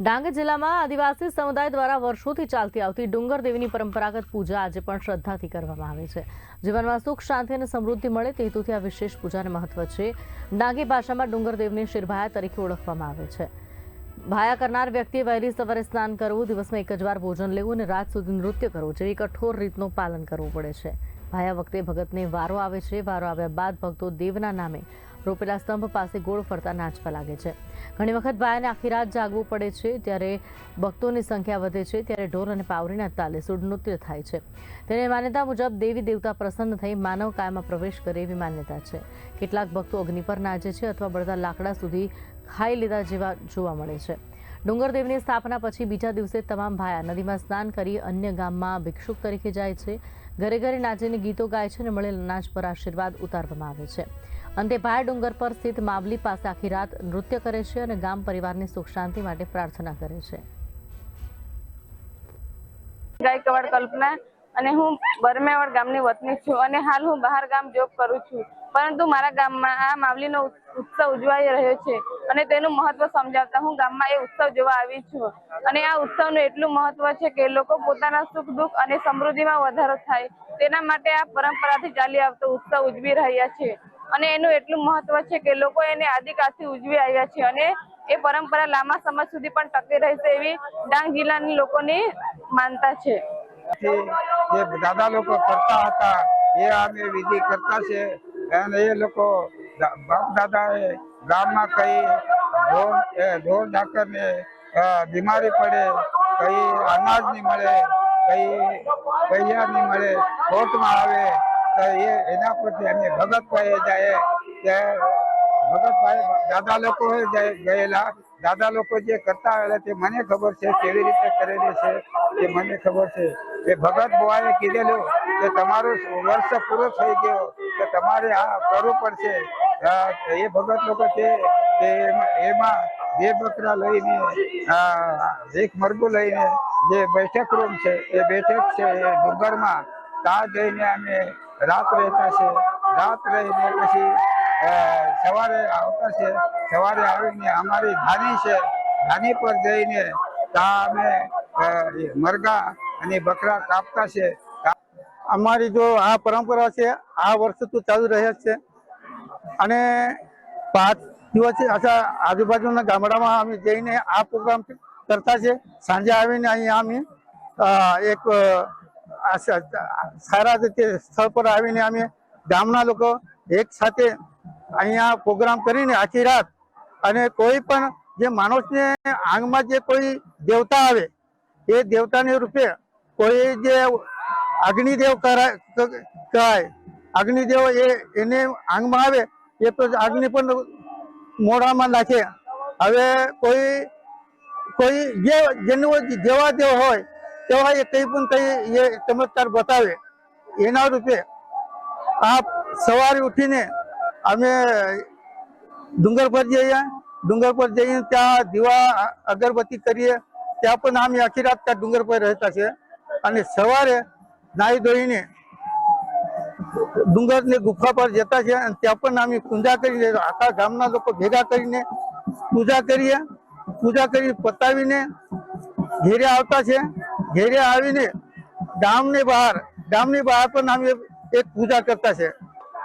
ડાંગ જિલ્લામાં આદિવાસી સમુદાય દ્વારા વર્ષોથી ચાલતી આવતી ડુંગર દેવીની પરંપરાગત પૂજા આજે પણ શ્રદ્ધાથી કરવામાં આવે છે. જીવનમાં સુખ, શાંતિ અને સમૃદ્ધિ મળે તે હેતુથી આ વિશેષ પૂજાને મહત્વ છે. ડાંગી ભાષામાં ડુંગર દેવને શિરભાયા તરીકે ઓળખવામાં આવે છે. ભાયા કરનાર વ્યક્તિએ વહેલી સવારે સ્નાન કરવું, દિવસમાં એક જ વાર ભોજન લેવું અને રાત સુધી નૃત્ય કરવું જેવી કઠોર રીતનું પાલન કરવું પડે છે. ભાયા વખતે ભગતને વારો આવે છે. વારો આવ્યા બાદ ભક્તો દેવના નામે રોપેલા સ્તંભ પાસે ગોળ ફરતા નાચવા લાગે છે. ઘણી વખત ભાયાને આખી રાત જાગવું પડે છે, ત્યારે ભક્તોની સંખ્યા વધે છે, ત્યારે ઢોર અને પાવરીના તાલે નૃત્ય થાય છે. તેની માન્યતા મુજબ દેવી દેવતા પ્રસન્ન થઈ માનવ કાયમાં પ્રવેશ કરે એવી માન્યતા છે. કેટલાક ભક્તો અગ્નિ પર નાચે છે અથવા બળતા લાકડા સુધી ખાઈ લીધા જેવા જોવા મળે છે. ડુંગરદેવની સ્થાપના પછી બીજા દિવસે તમામ ભાયા નદીમાં સ્નાન કરી અન્ય ગામમાં ભિક્ષુક તરીકે જાય છે. ઘરે ઘરે નાચીને ગીતો ગાય છે અને મળેલ અનાજ પર આશીર્વાદ ઉતારવામાં આવે છે. અંતે ભાયા ડુંગર પર સ્થિત માવલી પાસે આખી રાત નૃત્ય કરે છે અને ગામ પરિવારની સુખ શાંતિ માટે પ્રાર્થના કરે છે. ગાયકવાડ કલ્પના અને હું બરમેવાડ ગામની વતની છું અને હાલ હું બહાર ગામ જોબ કરું છું. પરંતુ મારા ગામમાં આ માવલીનો ઉત્સવ ઉજવાઈ રહ્યો છે અને તેનું મહત્વ સમજાવતા હું ગામમાં એ ઉત્સવ જોવા આવી છું. અને આ ઉત્સવનું એટલું મહત્વ છે કે લોકો પોતાના સુખ, દુઃખ અને સમૃદ્ધિમાં વધારો થાય. તેના માટે આ પરંપરાથી ચાલી આવતો ઉત્સવ ઉજવી રહ્યા છે. અને એનું એટલું મહત્વ છે કે લોકો એને આદિકાળથી ઉજવી આવ્યા છે અને એ પરંપરા લાંબા સમય સુધી પણ ટકી રહેશે એવી ડાંગ જિલ્લાની લોકોની માનતા છે. જે દાદા લોકો કરતા હતા, એ અમે વિધિ કરતા છે અને એ લોકો બાપ દાદાએ ગામમાં કઈ ઢોર, એ ઢાકરને બીમારી પડે, કઈ અનાજ નહીં મળે, કઈ પૈયા નહીં મળે કોર્ટમાં આવે તો એ એના પરથી એમને ભગતભાઈ જાય, કે ભગતભાઈ દાદા લોકો ગયેલા. દાદા લોકો જે કરતા આવેલા તે મને ખબર છે, કેવી રીતે કરેલી છે તે મને ખબર છે. એ ભગત બુઆએ કીધેલું કે તમારું વર્ષ પૂરો થઈ ગયો કે તમારે આ કરવું પડશે. એ ભગત લોકો તે એમાં- બે બકરા લઈને એક મરઘું લઈને જે બેઠક રૂમ છે, એ બેઠક છે એ ડુંગરમાં ત્યાં જઈને અમે રાત રહેતા છે. રાત રહીને પછી સવારે આવતા છે. સવારે આવીને અમારી ધાની છે. ધાની પર જઈને ત્યાં અમે મરઘા અને બકરા કાપતા છે. અમારી જો આ પરંપરા છે, આ વર્ષ તો ચાલુ રહે છે. અને પાંચ દિવસ આછા આજુબાજુના ગામડામાં અમે જઈને આ પ્રોગ્રામ કરતા છે. સાંજે આવીને અહીંયા અમે એક સારા રીતે સ્થળ પર આવીને અમે ગામના લોકો એક સાથે અહીંયા પ્રોગ્રામ કરીને આખી રાત અને કોઈ પણ જે માણસને આંગમાં જે કોઈ દેવતા આવે, એ દેવતાને રૂપે કોઈ જે અગ્નિદેવ કહેવાય અગ્નિદેવ એ એને આંગમાં આવે, એ તો અગ્નિ પણ મોઢામાં નાખે. હવે કોઈ કોઈ જે જેનું જેવા દેવ હોય તેવા એ કઈ પણ કઈ એ ચમત્કાર બતાવે, એના રૂપે આ સવારે ઉઠીને અમે ડુંગર પર જઈએ, ડુંગર પર જઈને ત્યાં દીવા, અગરબત્તી કરીએ, ત્યાં પણ અમે આખી રાત ત્યાં ડુંગર પર રહેતા છે અને સવારે નાહી ધોઈને ડુંગરની ગુફા પર જતા છે અને ત્યાં પણ અમે પૂજા કરીને, આખા ગામના લોકો ભેગા કરીને પૂજા કરીએ, પૂજા કરી પતાવીને ઘેરે આવતા છે ઘેરે આવીને ગામની બહાર ગામની બહાર પણ અમે એક પૂજા કરતા છે.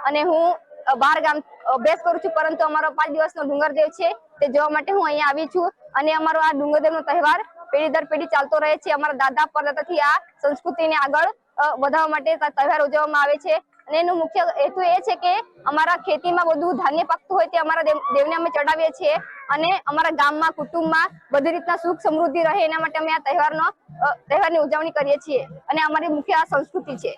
અને હું બાર ગામ અભ્યાસ કરું છું પરંતુ અમારો પાંચ દિવસનો ડુંગરદેવ છે તે જોવા માટે હું અહીંયા આવી છું. અને અમારો આ ડુંગરદેવનો તહેવાર પેઢી દર પેઢી ચાલતો રહે છે. અમારા દાદા પરદાદાથી આ સંસ્કૃતિને આગળ અ, વધારવા માટે તહેવાર ઉજવવામાં આવે છે. અને એનું મુખ્ય હેતુ એ છે કે અમારા ખેતીમાં બધું ધાન્ય પાકતું હોય તે અમારા દેવને અમે ચડાવીએ છીએ અને અમારા ગામમાં, કુટુંબમાં બધી રીતના સુખ સમૃદ્ધિ રહે એના માટે અમે આ તહેવારનો તહેવારની ઉજવણી કરીએ છીએ અને અમારી મુખ્ય આ સંસ્કૃતિ છે.